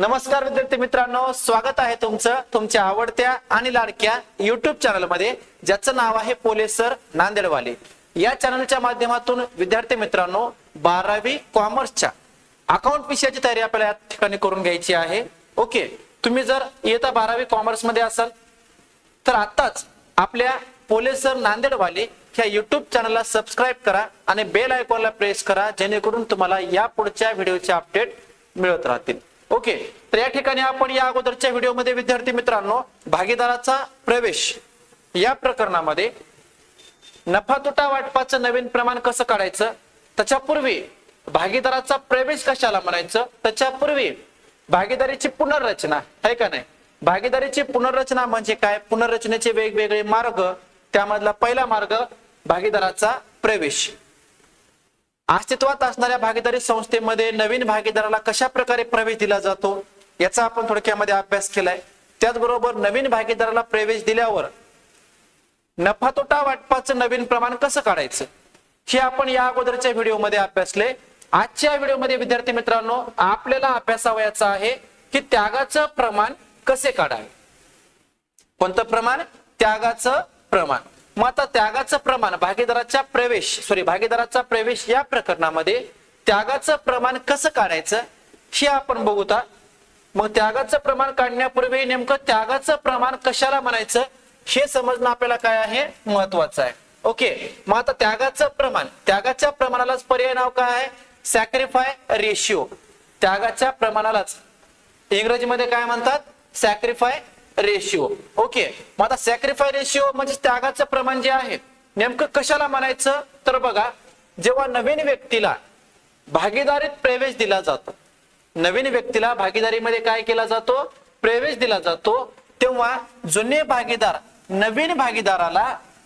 नमस्कार विद्यार्थी मित्रांनो स्वागत आहे तुमचं तुमच्या आवडत्या आणि लाडक्या युट्यूब चॅनलमध्ये ज्याचं नाव आहे पोलेसर नांदेडवाले. या चॅनलच्या माध्यमातून विद्यार्थी मित्रांनो बारावी कॉमर्सच्या अकाउंट विषयाची तयारी आपल्याला या ठिकाणी करून घ्यायची आहे. ओके तुम्ही जर येता बारावी कॉमर्समध्ये असाल तर आताच आपल्या पोलेसर नांदेडवाले ह्या युट्यूब चॅनलला सबस्क्राईब करा आणि बेल आयकॉनला प्रेस करा जेणेकरून तुम्हाला या पुढच्या व्हिडिओचे अपडेट मिळत राहतील. ओके तर या ठिकाणी आपण या अगोदरच्या व्हिडिओमध्ये विद्यार्थी मित्रांनो भागीदाराचा प्रवेश या प्रकरणामध्ये नफा तोटा वाटपाचं नवीन प्रमाण कसं काढायचं? त्याच्यापूर्वी भागीदाराचा प्रवेश कशाला म्हणायचं? त्याच्यापूर्वी भागीदारीची पुनर्रचना आहे का नाही? भागीदारीची पुनर्रचना म्हणजे काय? पुनर्रचनेचे वेगवेगळे मार्ग त्यामधला पहिला मार्ग भागीदाराचा प्रवेश. अस्तित्वात असणाऱ्या भागीदारी संस्थेमध्ये नवीन भागीदाराला कशा प्रकारे प्रवेश दिला जातो याचा आपण थोडक्यामध्ये अभ्यास केलाय. त्याचबरोबर नवीन भागीदाराला प्रवेश दिल्यावर नफा तोटा वाटपाचं नवीन प्रमाण कसं काढायचं हे आपण या अगोदरच्या व्हिडिओमध्ये अभ्यासले. आजच्या व्हिडिओमध्ये विद्यार्थी मित्रांनो आपल्याला अभ्यासावयाचं आहे की त्यागाचं प्रमाण कसे काढावे. कोणतं प्रमाण? त्यागाचं प्रमाण. मग आता त्यागाचं प्रमाण भागीदाराच्या प्रवेश सॉरी भागीदाराचा प्रवेश या प्रकरणामध्ये त्यागाचं प्रमाण कसं काढायचं हे आपण बघूता मग त्यागाचं प्रमाण काढण्यापूर्वी नेमकं त्यागाचं प्रमाण कशाला म्हणायचं हे समजणं आपल्याला काय आहे महत्वाचं आहे. ओके मग आता त्यागाचं प्रमाण त्यागाच्या प्रमाणालाच पर्याय नाव काय आहे? सॅक्रिफाय रेशिओ त्यागाच्या प्रमाणालाच. इंग्रजीमध्ये काय म्हणतात? सॅक्रिफाय रेशिओ ओके मग आता सॅक्रिफाय रेशिओ म्हणजे त्यागाचं प्रमाण जे आहे नेमकं कशाला म्हणायचं? तर बघा जेव्हा नवीन व्यक्तीला भागीदारीत प्रवेश दिला जातो नवीन व्यक्तीला भागीदारीमध्ये काय केला जातो? प्रवेश दिला जातो. तेव्हा जुने भागीदार नवीन भागीदाराला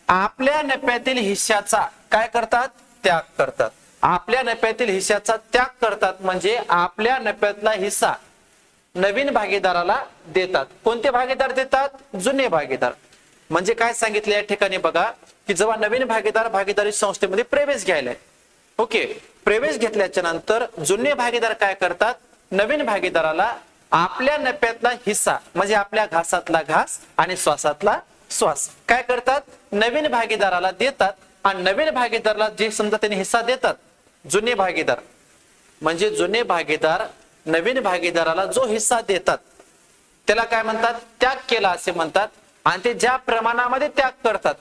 आपल्या नफ्यातील हिश्श्याचा काय करतात? त्याग करतात. आपल्या नफ्यातील हिश्श्याचा त्याग करतात म्हणजे आपल्या नफ्यातला हिस्सा नवीन भागीदाराला देतात. कोणते भागीदार देतात? जुने भागीदार. म्हणजे काय सांगितलं या ठिकाणी बघा की जेव्हा नवीन भागीदार भागीदारी संस्थेमध्ये प्रवेश घ्यायलाय. ओके प्रवेश घेतल्याच्या नंतर जुने भागीदार काय करतात? नवीन भागीदाराला आपल्या नफ्यातला हिस्सा म्हणजे आपल्या घासातला घास आणि श्वासातला श्वास. काय करतात? नवीन भागीदाराला देतात. आणि नवीन भागीदाराला जे समजा त्यांनी हिस्सा देतात जुने भागीदार. म्हणजे जुने भागीदार नवीन भागीदाराला जो हिस्सा देतात त्याला काय म्हणतात? त्याग केला असे म्हणतात. आणि ते ज्या प्रमाणामध्ये त्याग करतात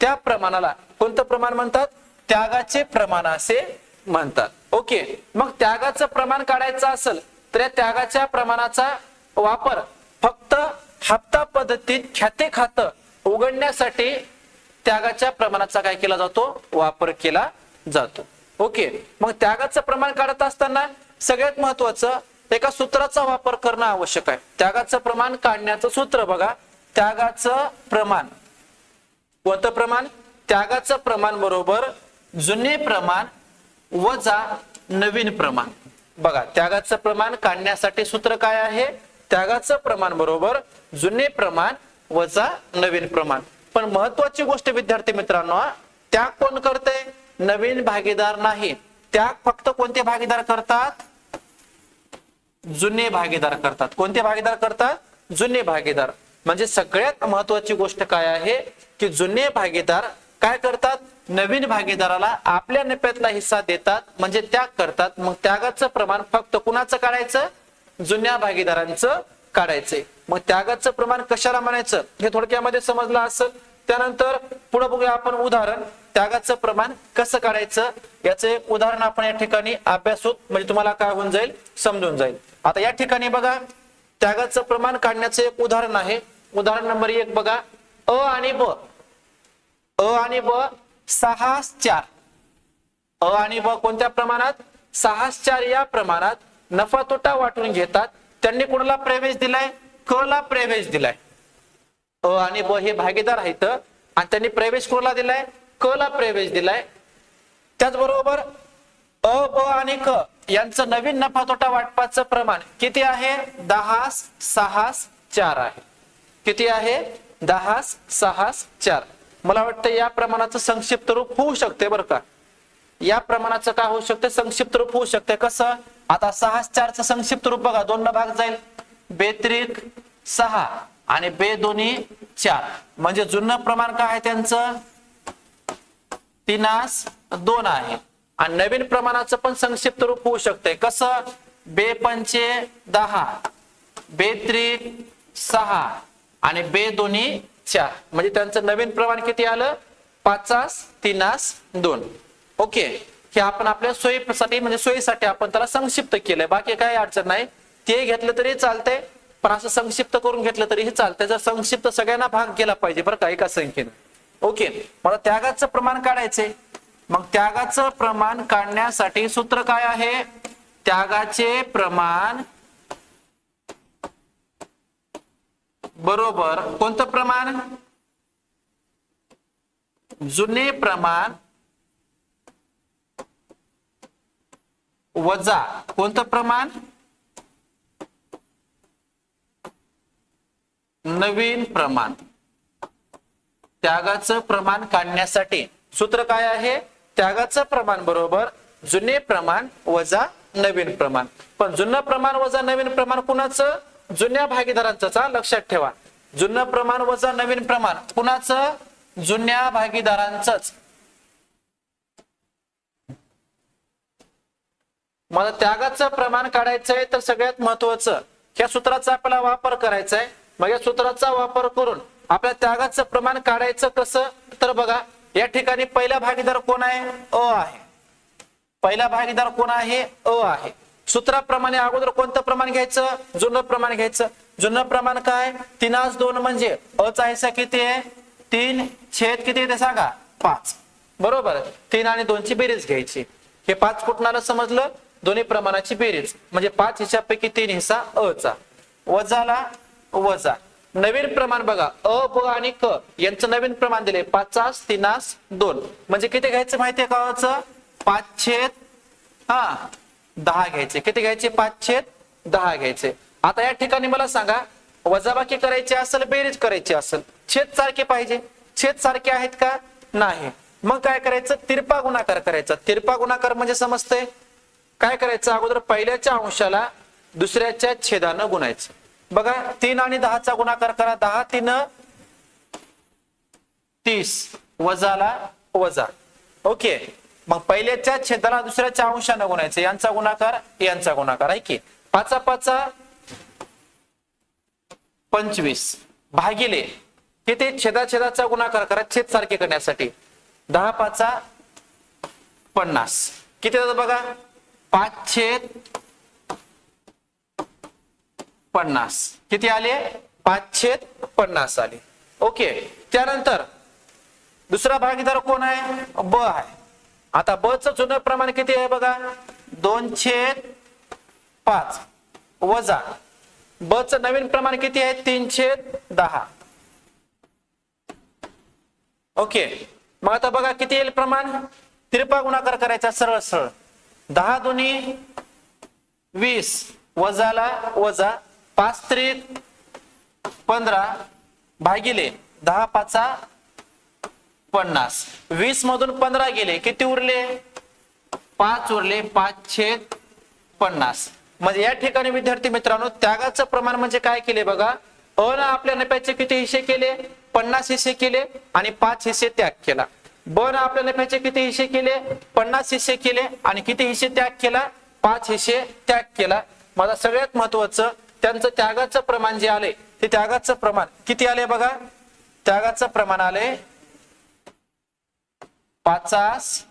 त्या प्रमाणाला कोणतं प्रमाण म्हणतात? त्यागाचे प्रमाण असे म्हणतात. ओके मग त्यागाचं प्रमाण काढायचं असेल तर या त्यागाच्या प्रमाणाचा वापर फक्त हप्ता पद्धतीत ख्याते खातं उघडण्यासाठी त्यागाच्या प्रमाणाचा काय केला जातो? वापर केला जातो. ओके मग त्यागाचं प्रमाण काढत असताना सगळ्यात महत्वाचं एका सूत्राचा वापर करणं आवश्यक आहे. त्यागाचं प्रमाण काढण्याचं सूत्र बघा. त्यागाचं प्रमाण. कोणतं प्रमाण? त्यागाचं प्रमाण बरोबर जुने प्रमाण वजा नवीन प्रमाण. बघा त्यागाचं प्रमाण काढण्यासाठी सूत्र काय आहे? त्यागाचं प्रमाण बरोबर जुने प्रमाण वजा नवीन प्रमाण. पण महत्वाची गोष्ट विद्यार्थी मित्रांनो त्याग कोण करते नवीन भागीदार नाही. त्याग फक्त कोणते भागीदार करतात? जुने भागीदार करतात. कोणते भागीदार करतात? जुने भागीदार. म्हणजे सगळ्यात महत्वाची गोष्ट काय आहे की जुने भागीदार काय करतात? नवीन भागीदाराला आपल्या नफ्यातला हिस्सा देतात म्हणजे त्याग करतात. मग त्यागाचं प्रमाण फक्त कुणाचं काढायचं? जुन्या भागीदारांचं काढायचंय. मग त्यागाचं प्रमाण कशाला म्हणायचं? हे थोडक्यामध्ये समजलं असेल. त्यानंतर पुढे बघूया आपण उदाहरण. त्यागाचं प्रमाण कसं काढायचं? याचं एक उदाहरण आपण या ठिकाणी अभ्यासूत म्हणजे तुम्हाला काय होऊन जाईल? समजून जाईल. आता या ठिकाणी बघा त्यागाचं प्रमाण काढण्याचं एक उदाहरण आहे. उदाहरण नंबर एक बघा अ आणि ब. अ आणि ब सहा चार. अ आणि ब कोणत्या प्रमाणात? सहा चार या प्रमाणात नफा तोटा वाटून घेतात. त्यांनी कोणाला प्रवेश दिलाय? क ला प्रवेश दिलाय. अ आणि ब हे भागीदार आहेत. आणि त्यांनी प्रवेश कोणाला दिलाय? क ला प्रवेश दिलाय. त्याचबरोबर अ ब आणि क यांचं नवीन नफा तोटा वाटपाचं प्रमाण किती आहे? दहा सहा चार आहे. किती आहे? दहा सहा चार. मला वाटतं या प्रमाणाचं संक्षिप्त रूप होऊ शकते बरं का. या प्रमाणाचं काय होऊ शकते? संक्षिप्त रूप होऊ शकते. कसं? आता सहा चारचं संक्षिप्त रूप बघा. दोन भाग जाईल. बेत्रिक सहा आणि बे दोन्ही चार. म्हणजे जुनं प्रमाण काय आहे त्यांचं? तिनास दोन आहे. आणि नवीन प्रमाणाचं पण संक्षिप्त रूप होऊ शकतंय. कसं? बे पंचे दहा बे त्रिक सहा आणि बे दोन्ही चार. म्हणजे त्यांचं नवीन प्रमाण किती आलं? पाचास तीनास दोन. ओके. हे आपण आपल्या सोयीसाठी म्हणजे सोयीसाठी आपण त्याला संक्षिप्त केलंय. बाकी काही अडचण नाही. ते घेतलं तरी चालतंय पण असं संक्षिप्त करून घेतलं तरीही चालतंय. जर संक्षिप्त सगळ्यांना भाग गेला पाहिजे बरं का एका संख्येनं. ओके. मला त्यागाचं प्रमाण काढायचंय. मग त्यागाचं प्रमाण काढण्यासाठी सूत्र काय आहे? त्यागाचे प्रमाण बरोबर कोणतं प्रमाण? जुने प्रमाण वजा कोणतं प्रमाण? नवीन प्रमाण. त्यागाचं प्रमाण काढण्यासाठी सूत्र काय आहे? त्यागाचं प्रमाण बरोबर जुने प्रमाण वजा नवीन प्रमाण. पण जुनं प्रमाण वजा नवीन प्रमाण कुणाचं? जुन्या भागीदारांचं लक्षात ठेवा. जुनं प्रमाण वजा नवीन प्रमाण कुणाचं? जुन्या भागीदारांचंच. मला त्यागाचं प्रमाण काढायचंय तर सगळ्यात महत्वाचं या सूत्राचा आपल्याला वापर करायचा आहे मग या सूत्राचा वापर करून आपल्या त्यागाचं प्रमाण काढायचं कसं? तर बघा या ठिकाणी पहिला भागीदार कोण आहे? अ आहे. पहिला भागीदार कोण आहे? अ आहे. सूत्राप्रमाणे अगोदर कोणतं प्रमाण घ्यायचं? जुनं प्रमाण घ्यायचं. जुनं प्रमाण काय? तीनास दोन म्हणजे अचा हिस्सा किती आहे? तीन छेद किती ते सांगा. पाच. बरोबर? तीन आणि दोनची बेरीज घ्यायची. हे पाच कुठून समजलं? दोन्ही प्रमाणाची बेरीज. म्हणजे पाच हिशापैकी तीन हिस्सा अचा. वजाला वजा. नवीन प्रमाण बघा अ ब आणि क यांचं नवीन प्रमाण दिले पाचास तिनास दोन. म्हणजे किती घ्यायचं माहितीये का पाचशे पाच छेद हा दहा घ्यायचे. किती घ्यायचे? पाच छेद दहा घ्यायचे. आता या ठिकाणी मला सांगा वजाबाकी करायची असेल बेरीज करायची असेल छेद सारखे पाहिजे. छेद सारखे आहेत का? नाही. मग काय करायचं? तिरपा गुणाकार करायचा. तिरपा गुणाकार म्हणजे समजतंय? काय करायचं? अगोदर पहिल्याच्या अंशाला दुसऱ्याच्या छेदानं गुणायचं. बघा तीन आणि दहाचा गुणाकार करा. दहा तीन तीस. वजाला वजा. ओके. मग पहिल्याच्या छेदाला दुसऱ्याच्या अंशानं गुणायचं. यांचा गुणाकार यांचा गुणाकार. आहे की? पाचा पाचा पंचवीस. भागिले. किती? छेदा छेदाचा गुणाकार करा. छेद सारखे करण्यासाठी. दहा पाचा पन्नास. किती बघा? पाच छेद पन्नास. किती आले? पाचशे पन्नास आले. ओके. त्यानंतर दुसरा भागीदार कोण आहे? ब आहे. आता ब च जुनं प्रमाण किती आहे बघा? दोनशे पाच. वजा. ब च नवीन प्रमाण किती आहे? तीनशे दहा. ओके. मग आता बघा किती येईल प्रमाण? त्रिपा गुणाकार करायचा सरळ सरळ. दहा दोन्ही वीस. वजाला वजा पाच त्रिक पंधरा भागिले दहा पाचा पन्नास. वीस मधून पंधरा गेले किती उरले? पाच उरले पाच छेद पन्नास. म्हणजे या ठिकाणी विद्यार्थी मित्रांनो त्यागाचं प्रमाण म्हणजे काय केले बघा? अ न आपल्या नफ्याचे किती हिस्से केले? पन्नास हिस्से केले आणि पाच हिस्से त्याग केला. ब न आपल्या नफ्याचे किती हिस्से केले? पन्नास हिस्से केले आणि किती हिस्से त्याग केला? पाच हिस्से त्याग केला. माझा सगळ्यात महत्वाचं त्यांचं त्यागाचं प्रमाण जे आले ते त्यागाचं प्रमाण किती आले बघा? त्यागाचं प्रमाण आले पाचास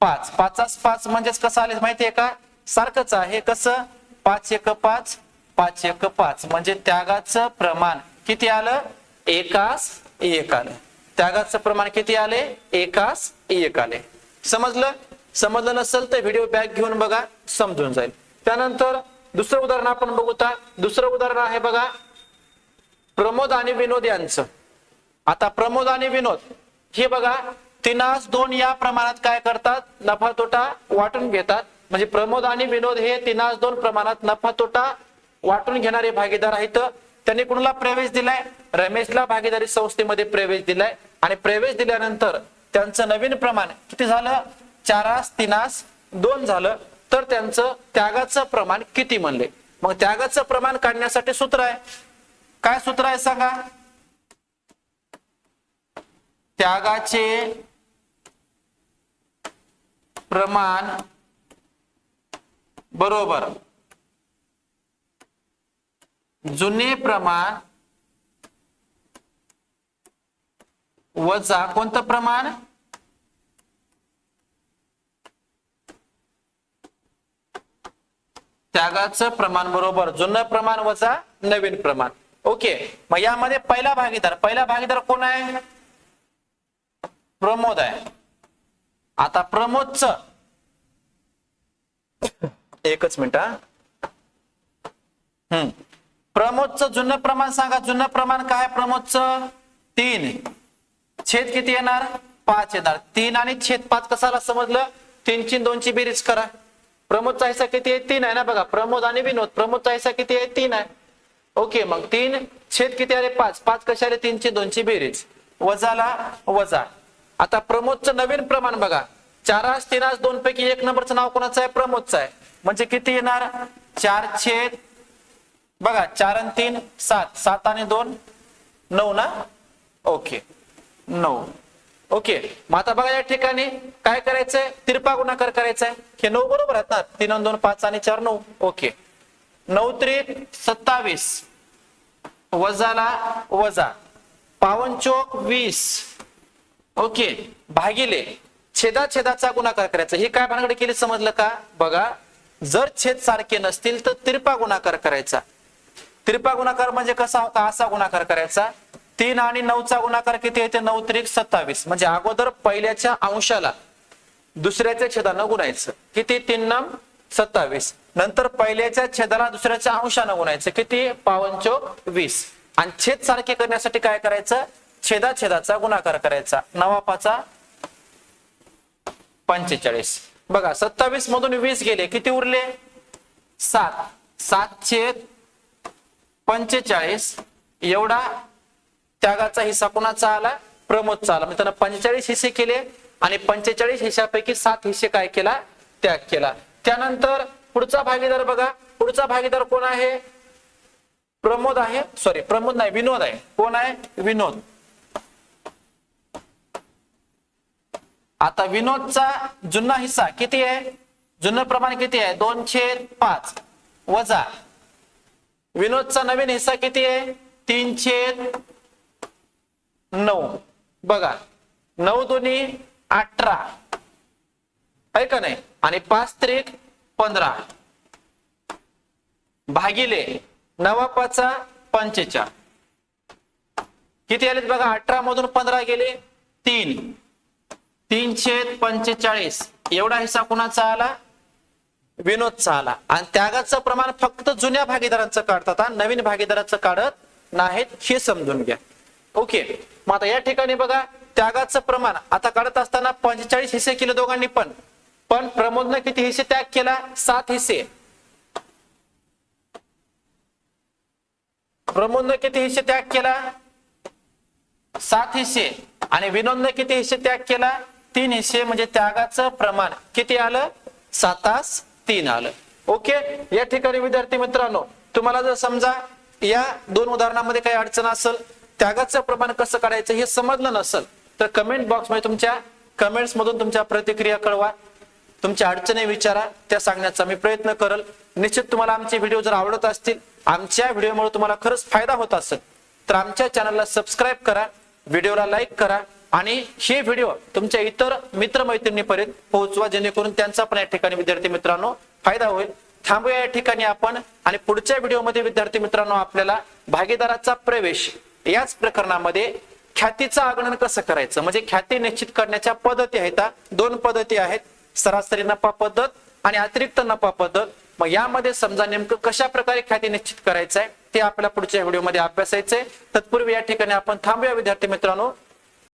पाच. पाचास पाच म्हणजेच कसं आले माहितीये का? सारखंच आहे. कसं? पाच एक पाच पाच एक पाच. म्हणजे त्यागाचं प्रमाण किती आलं? एकास एक आलं. त्यागाचं प्रमाण किती आले? एकास एक आले. समजलं? समजलं नसेल तर व्हिडिओ बॅक घेऊन बघा समजून जाईल. त्यानंतर दुसरं उदाहरण आपण बघूता दुसरं उदाहरण आहे बघा. प्रमोद आणि विनोद यांचं. आता प्रमोद आणि विनोद हे बघा तिनास दोन या प्रमाणात काय करतात? नफा तोटा वाटून घेतात. म्हणजे प्रमोद आणि विनोद हे तिनास दोन प्रमाणात नफा तोटा वाटून घेणारे भागीदार आहेत. त्यांनी कुणाला प्रवेश दिलाय? रमेशला भागीदारी संस्थेमध्ये प्रवेश दिलाय. आणि प्रवेश दिल्यानंतर त्यांचं नवीन प्रमाण किती झालं? चारास तिनास दोन झालं. तर त्यांचं त्यागाचं प्रमाण किती म्हणले? मग त्यागाचं प्रमाण काढण्यासाठी सूत्र आहे. काय सूत्र आहे सांगा? त्यागाचे प्रमाण बरोबर. जुने प्रमाण वजा कोणतं प्रमाण? त्यागाचं प्रमाण बरोबर जुनं प्रमाण वजा नवीन प्रमाण. ओके मग यामध्ये पहिला भागीदार पहिला भागीदार कोण आहे? प्रमोद आहे. आता प्रमोदच. एकच मिनिट हम्म. प्रमोदचं जुनं प्रमाण सांगा जुनं प्रमाण काय प्रमोदचं? तीन. छेद किती येणार? पाच येणार. तीन आणि छेद पाच कसाला समजलं? तीनची दोनची बेरीज करा. प्रमोदचा हिस्सा किती आहे? तीन आहे ना बघा. प्रमोद आणि विनोद. प्रमोदचा हिस्सा किती आहे? तीन आहे. ओके मग तीन. छेद किती आले? पाच. पाच कशा आले? तीनची दोनची बेरीज. वजाला वजा. आता प्रमोदचं नवीन प्रमाण बघा. चारास तीनास दोन पैकी एक नंबरचं नाव कोणाचं आहे? प्रमोदचं आहे. म्हणजे किती येणार? चार छेद. बघा चार आणि तीन सात. सात आणि दोन नऊ ना? ओके. नऊ. ओके मग आता बघा या ठिकाणी काय करायचंय? तिरपा गुणाकार करायचा आहे हे नऊ बरोबर आहेत ना तीन दोन पाच आणि चार नऊ. ओके. नऊ त्रिक सत्तावीस. वजाला वजा. पावन चोक वीस. ओके भागिले. छेदा छेदाचा गुणाकार करायचा. हे काय भानगड केली समजलं का? बघा जर छेद सारखे नसतील तर तिरपा गुणाकार करायचा. तिरपा गुणाकार म्हणजे कसा होता? असा गुणाकार करायचा. तीन आणि नऊचा गुणाकार किती येते नऊ त्रिक सत्तावीस. म्हणजे अगोदर पहिल्याच्या अंशाला दुसऱ्याच्या छेदानं गुणायचं. किती? तीन नम सत्तावीस. नंतर पहिल्याच्या छेदाला दुसऱ्याच्या अंशानं गुणायचं. किती? पावनचोक वीस. आणि छेद सारखे करण्यासाठी काय करायचं? छेदा छेदाचा गुणाकार करायचा. नवापाचा पंचेचाळीस. बघा सत्तावीस मधून वीस गेले. किती उरले? सात. सात छेद पंचेचाळीस. एवढा त्यागाचा हिस्सा कोणाचा आला? प्रमोदचा आला. म्हणजे त्यानं पंचेचाळीस हिस्से केले आणि पंचेचाळीस हिश्यापैकी सात हिस्से काय केला? त्याग केला. त्यानंतर पुढचा भागीदार बघा. पुढचा भागीदार कोण आहे? प्रमोद आहे. सॉरी प्रमोद नाही विनोद आहे. कोण आहे? विनोद. आता विनोदचा जुना हिस्सा किती आहे? जुनं प्रमाण किती आहे? दोन छेद पाच. वजा. विनोदचा नवीन हिस्सा किती आहे? तीन छेद नऊ. बघा. नऊ दोन्ही अठरा. आहे का नाही? आणि पाच त्रिक पंधरा. भागिले नवा पाचा पंचेचाळ. किती आलेत बघा? अठरा मधून पंधरा गेले तीन. तीन छेद पंचेचाळीस. एवढा हिस्सा कुणाचा आला? विनोदचा आला. आणि त्यागाचं प्रमाण फक्त जुन्या भागीदारांचं काढतात नवीन भागीदाराचं काढत नाहीत हे समजून घ्या. ओके. मग आता या ठिकाणी बघा त्यागाचं प्रमाण. आता काढत असताना पंचेचाळीस हिस्से केले दोघांनी पण. पण प्रमोदनं किती हिस्से त्याग केला? सात हिस्से. प्रमोदनं किती हिस्से त्याग केला? सात हिस्से. आणि विनोदनं किती हिस्से त्याग केला? तीन हिस्से. म्हणजे त्यागाचं प्रमाण. किती आलं? सातास तीन आलं. ओके? या ठिकाणी विद्यार्थी मित्रांनो तुम्हाला जर समजा या दोन उदाहरणामध्ये काही अडचण असेल त्यागाचं प्रमाण कसं काढायचं हे समजलं नसेल तर कमेंट बॉक्समध्ये तुमच्या कमेंट्स मधून तुमच्या प्रतिक्रिया कळवा. तुमच्या अडचणी विचारा त्या सांगण्याचा मी प्रयत्न करल. निश्चित तुम्हाला आमचे व्हिडिओ जर आवडत असतील आमच्या व्हिडिओमुळे तुम्हाला खरंच फायदा होत असेल तर आमच्या चॅनलला सबस्क्राईब करा व्हिडिओला लाईक करा आणि हे व्हिडिओ तुमच्या इतर मित्रमैत्रिणीपर्यंत पोहोचवा जेणेकरून त्यांचा पण या ठिकाणी विद्यार्थी मित्रांनो फायदा होईल. थांबूया या ठिकाणी आपण आणि पुढच्या व्हिडिओमध्ये विद्यार्थी मित्रांनो आपल्याला भागीदाराचा प्रवेश याच प्रकरणामध्ये ख्यातीचं आगमन कसं करायचं? म्हणजे ख्याती निश्चित करण्याच्या पद्धती आहेत दोन पद्धती आहेत. सरासरी नफा पद्धत आणि अतिरिक्त नफा पद्धत. मग यामध्ये समजा नेमकं कशा प्रकारे ख्याती निश्चित करायचं आहे ते आपल्या पुढच्या व्हिडिओमध्ये अभ्यासायचंय. तत्पूर्वी या ठिकाणी आपण थांबूया विद्यार्थी मित्रांनो.